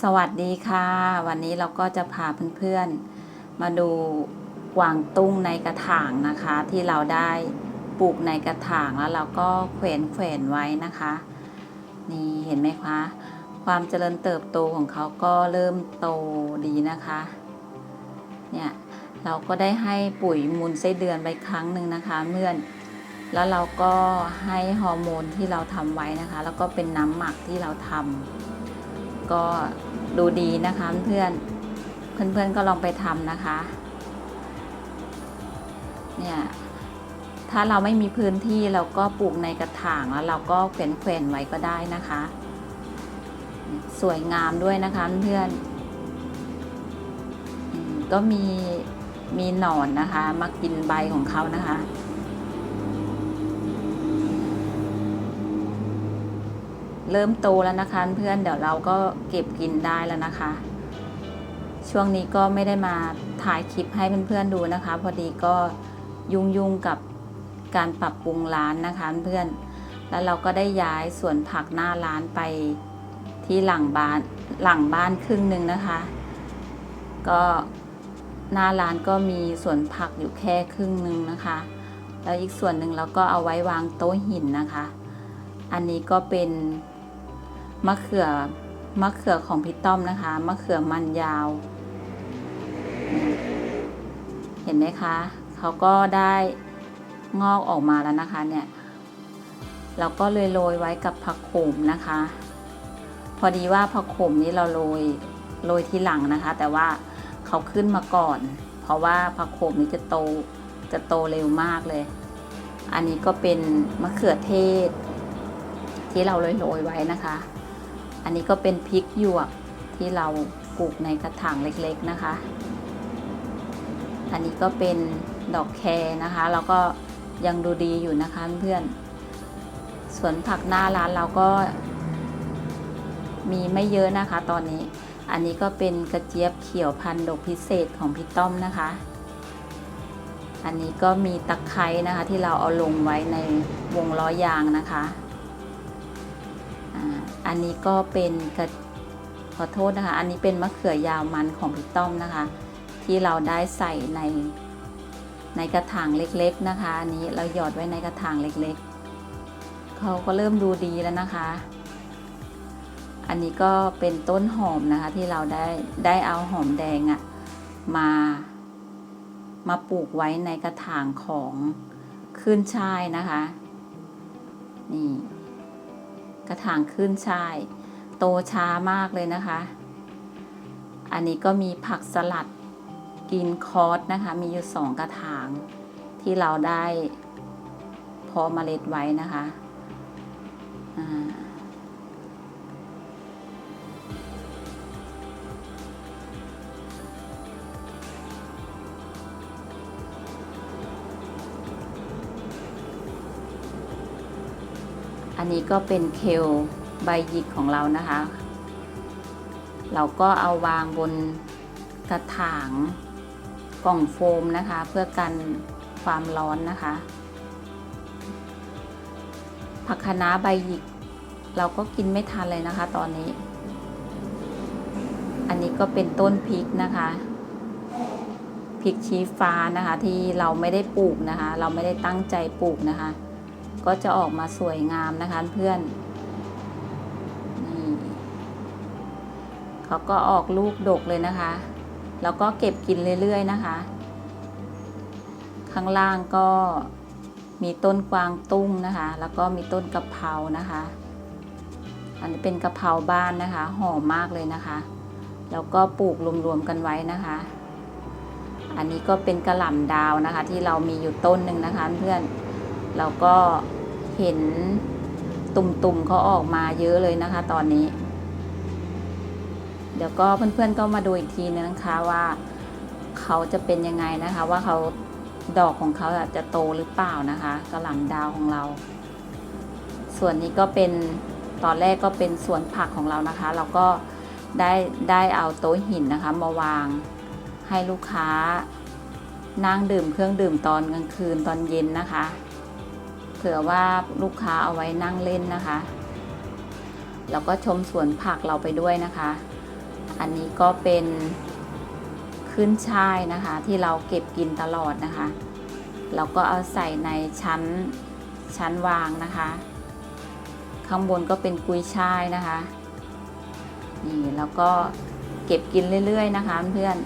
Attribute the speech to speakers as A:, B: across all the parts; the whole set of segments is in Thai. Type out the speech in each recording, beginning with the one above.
A: สวัสดีค่ะ วันนี้เราก็จะพาเพื่อนๆ มาดูกวางตุ้งในกระถางนะคะ ที่เราได้ปลูกในกระถางแล้วเราก็แขวนแขวนไว้นะคะ นี่เห็นไหมคะ ความเจริญเติบโตของเขาก็เริ่มโตดีนะคะ เนี่ยเราก็ได้ให้ปุ๋ยมูลไส้เดือนไปครั้งหนึ่งนะคะเมื่อนแล้วเราก็ให้ฮอร์โมนที่เราทำไว้นะคะ แล้วก็เป็นน้ำหมักที่เราทำ ก็ดูดีนะคะเพื่อนเพื่อนๆก็ลองไปทำนะคะ เนี่ยถ้าเราไม่มีพื้นที่เราก็ปลูกในกระถางแล้วเราก็แขวนแขวนๆไว้ก็ได้นะคะ สวยงามด้วยนะคะเพื่อนอก็มีมีหนอนนะคะ มากินใบของเขานะคะ เริ่มโตแล้วนะคะ เพื่อนเดี๋ยวเราก็เก็บกินได้แล้วนะคะ ช่วงนี้ก็ไม่ได้มาถ่ายคลิปให้เพื่อนๆดูนะคะ พอดีก็ยุ่งๆกับการปรับปรุงร้านนะคะเพื่อนแล้วเราก็ได้ย้ายสวนผักหน้าร้านไปที่หลังบ้านหลังบ้านครึ่งหนึ่งนะคะ ก็หน้าร้านก็มีสวนผักอยู่แค่ครึ่งหนึ่งนะคะ แล้วอีกส่วนหนึ่งเราก็เอาไว้วางโต๊ะหินนะคะ อันนี้ก็เป็น มะเขือมะเขือของพี่ต้อมนะคะมะเขือมันยาว เห็นไหมคะเขาก็ได้งอกออกมาแล้วนะคะเนี่ยเราก็เลยโรยไว้กับผักโขมนะคะ พอดีว่าผักโขมนี้เราโรยโรยทีหลังนะคะ แต่ว่าเขาขึ้นมาก่อน เพราะว่าผักโขมนี้จะโตจะโตเร็วมากเลย อันนี้ก็เป็นมะเขือเทศ ที่เราโรยๆไว้นะคะ อันนี้ก็เป็นพริกหยวกที่เราปลูกในกระถางเล็กๆนะคะ อันนี้ก็เป็นดอกแครนะคะ แล้วก็ยังดูดีอยู่นะคะเพื่อนสวนผักหน้าร้านเราก็ มีไม่เยอะนะคะ ตอนนี้ อันนี้ก็เป็นกระเจี๊ยบเขียวพันธุ์ดอกพิเศษของพี่ต้อมนะคะ อันนี้ก็มีตะไคร้นะคะที่เราเอาลงไว้ในวงล้อยางนะคะ อันนี้ก็เป็นกระขอโทษนะคะ อันนี้เป็นมะเขือยาวมันของพี่ต้อมนะคะ ที่เราได้ใส่ในในกระถางเล็กๆนะคะ อันนี้เราหยอดไว้ในกระถางเล็กๆ เขาก็เริ่มดูดีแล้วนะคะ อันนี้ก็เป็นต้นหอมนะคะที่เราได้ได้เอาหอมแดงอะมา มาปลูกไว้ในกระถางของขึ้นช่ายนะคะ นี่ กระถางขึ้นช่าย โตช้ามากเลยนะคะ อันนี้ก็มีผักสลัดกินคอร์สนะคะ มีอยู่สองกระถางที่เราได้พอเมล็ดไว้นะคะอ่า นนี้ก็เป็นเคลใบหยิกของเรานะคะ เราก็เอาวางบนกระถางกล่องโฟมนะคะ เพื่อกันความร้อนนะคะ ผักคะน้าใบหยิก เราก็กินไม่ทันเลยนะคะ ตอนนี้ อันนี้ก็เป็นต้นพริกนะคะพริกชี้ฟ้านะคะที่เราไม่ได้ปลูกนะคะ เราไม่ได้ตั้งใจปลูกนะคะ ก็จะออกมาสวยงามนะคะเพื่อนนี่เขาก็ออกลูกดกเลยนะคะ แล้วก็เก็บกินเรื่อยๆนะคะ ข้างล่างก็มีต้นกวางตุ้งนะคะ แล้วก็มีต้นกะเพรานะคะ อันนี้เป็นกะเพราบ้านนะคะ หอมมากเลยนะคะ แล้วก็ปลูกรวมๆกันไว้นะคะ อันนี้ก็เป็นกระหล่ำดาวนะคะ ที่เรามีอยู่ต้นหนึ่งนะคะเพื่อน เราก็ เห็นตุ่มๆเขาออกมาเยอะเลยนะคะ ตอนนี้ เดี๋ยวก็เพื่อนๆก็มาดูอีกทีนึงนะคะว่าเขาจะเป็นยังไงนะคะ ว่าเขาดอกของเขาจะโตหรือเปล่านะคะกระหล่ำดาวของเรา ส่วนนี้ก็เป็นตอนแรกก็เป็นสวนผักของเรานะคะ เราก็ได้ได้เอาโต๊ะหินนะคะ มาวางให้ลูกค้านั่งดื่มเครื่องดื่มตอนกลางคืนตอนเย็นนะคะ เผื่อว่าลูกค้าเอาไว้นั่งเล่นนะคะแล้วก็ชมสวนผักเราไปด้วยนะคะ อันนี้ก็เป็นขึ้นช่ายนะคะ ที่เราเก็บกินตลอดนะคะเราก็เอาใส่ในชั้นชั้นวางนะคะ ข้างบนก็เป็นกุยช่ายนะคะนี่แล้วก็เก็บกินเรื่อยๆนะคะเพื่อน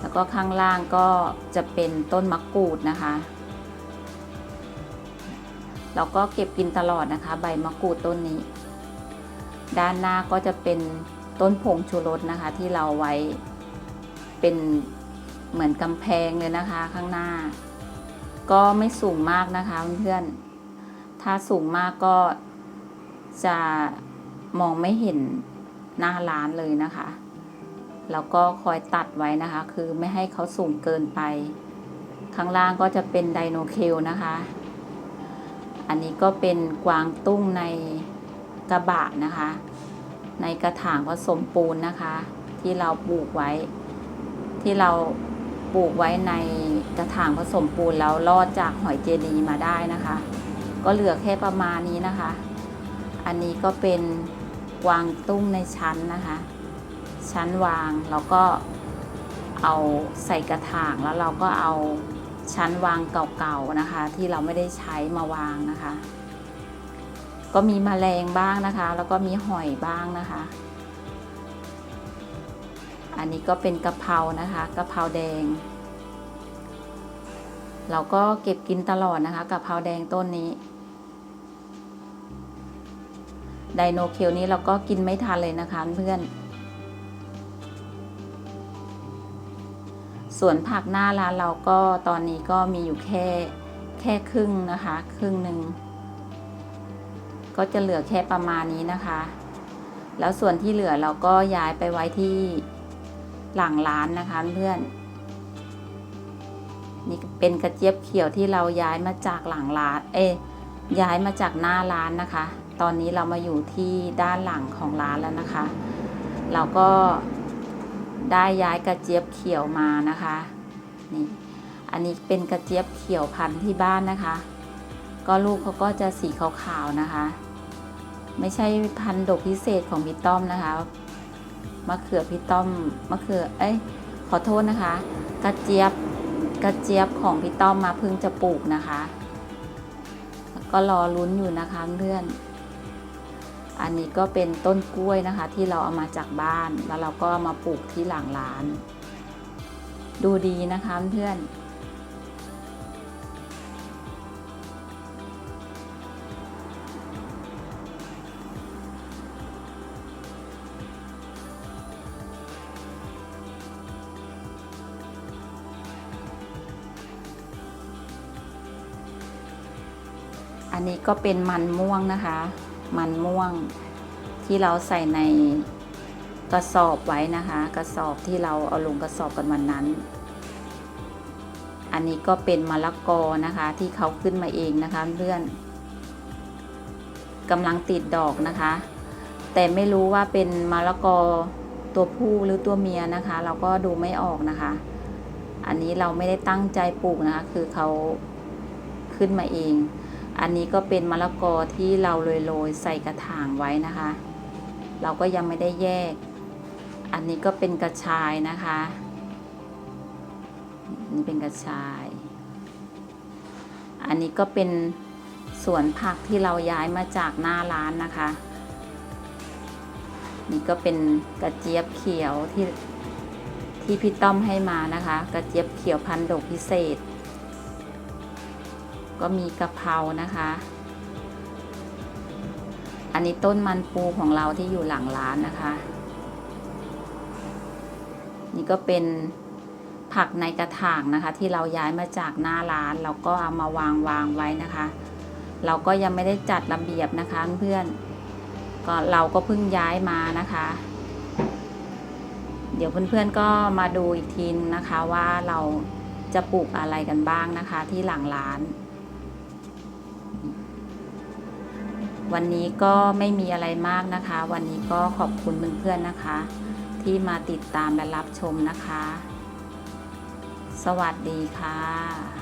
A: แล้วก็ข้างล่างก็จะเป็นต้นมะกรูดนะคะ เราก็เก็บกินตลอดนะคะ ใบมะกรูดต้นนี้ ด้านหน้าก็จะเป็นต้นผงชูรสนะคะ ที่เราไว้เป็นเหมือนกำแพงเลยนะคะข้างหน้า ก็ไม่สูงมากนะคะเพื่อนๆถ้าสูงมากก็จะมองไม่เห็นหน้าร้านเลยนะคะ แล้วก็คอยตัดไว้นะคะ คือไม่ให้เขาสูงเกินไป ข้างล่างก็จะเป็นไดโนเคลนะคะ อันนี้ก็เป็นกวางตุ้งในกระบะนะคะ ในกระถางผสมปูนนะคะ ที่เราปลูกไว้ ที่เราปลูกไว้ในกระถางผสมปูนแล้วรอดจากหอยเจดีมาได้นะคะ ก็เหลือแค่ประมาณนี้นะคะ อันนี้ก็เป็นวางตุ้งในชั้นนะคะ ชั้นวางแล้วก็เอาใส่กระถางแล้วเราก็เอา ชั้นวางเก่าๆนะคะ ที่เราไม่ได้ใช้มาวางนะคะ ก็มีแมลงบ้างนะคะ แล้วก็มีหอยบ้างนะคะ อันนี้ก็เป็นกะเพรานะคะกะเพราแดง เราก็เก็บกินตลอดนะคะกะเพราแดงต้นนี้ไดโนเคลนี้เราก็กินไม่ทันเลยนะคะเพื่อน ส่วนผักหน้าร้านเราก็ตอนนี้ก็มีอยู่แค่แค่ครึ่งนะคะ ครึ่งหนึ่งก็จะเหลือแค่ประมาณนี้นะคะ แล้วส่วนที่เหลือเราก็ย้ายไปไว้ที่หลังร้านนะคะเพื่อนนี่เป็นกระเจี๊ยบเขียวที่เราย้ายมาจากหลังร้าน เอ้ยย้ายมาจากหน้าร้านนะคะ ตอนนี้เรามาอยู่ที่ด้านหลังของร้านแล้วนะคะ เราก็ ได้ย้ายกระเจี๊ยบเขียวมานะคะนี่อันนี้เป็นกระเจี๊ยบเขียวพันธุ์ที่บ้านนะคะ ก็ลูกเขาก็จะสีขาวๆนะคะ ไม่ใช่พันธุ์ดกพิเศษของพี่ต้อมนะคะมะเขือพี่ต้อมมะเขือเอ้ยขอโทษนะคะ กระเจี๊ยบกระเจี๊ยบของพี่ต้อมมาเพิ่งจะปลูกนะคะ ก็รอลุ้นอยู่นะคะเพื่อน อันนี้ก็เป็นต้นกล้วยนะคะ ที่เราเอามาจากบ้าน แล้วเราก็มาปลูกที่หลังร้าน ดูดีนะคะเพื่อนอันนี้ก็เป็นมันม่วงนะคะ มันม่วงที่เราใส่ในกระสอบไว้นะคะ กระสอบที่เราเอาลงกระสอบกันวันนั้น อันนี้ก็เป็นมะละกอนะคะที่เขาขึ้นมาเองนะคะเพื่อนกำลังติดดอกนะคะ แต่ไม่รู้ว่าเป็นมะละกอตัวผู้หรือตัวเมียนะคะ เราก็ดูไม่ออกนะคะ อันนี้เราไม่ได้ตั้งใจปลูกนะคะ คือเขาขึ้นมาเอง อันนี้ก็เป็นมะละกอที่เราโรยๆใส่กระถางไว้นะคะ เราก็ยังไม่ได้แยก อันนี้ก็เป็นกระชายนะคะนี่เป็นกระชาย อันนี้ก็เป็นสวนผักที่เราย้ายมาจากหน้าร้านนะคะ นี่ก็เป็นกระเจี๊ยบเขียวที่ที่พี่ต้อมให้มานะคะ กระเจี๊ยบเขียวพันธุ์ดกพิเศษ ก็มีกะเพรานะคะ อันนี้ต้นมันปูของเราที่อยู่หลังร้านนะคะ นี่ก็เป็นผักในกระถางนะคะ ที่เราย้ายมาจากหน้าร้านเราก็เอามาวางวางไว้นะคะ เราก็ยังไม่ได้จัดระเบียบนะคะเพื่อนก็เราก็เพิ่งย้ายมานะคะ เดี๋ยวเพื่อนๆก็มาดูอีกทีนึงนะคะว่าเราจะปลูกอะไรกันบ้างนะคะที่หลังร้าน วันนี้ก็ไม่มีอะไรมากนะคะ วันนี้ก็ขอบคุณเพื่อนๆนะคะ ที่มาติดตามและรับชมนะคะ สวัสดีค่ะ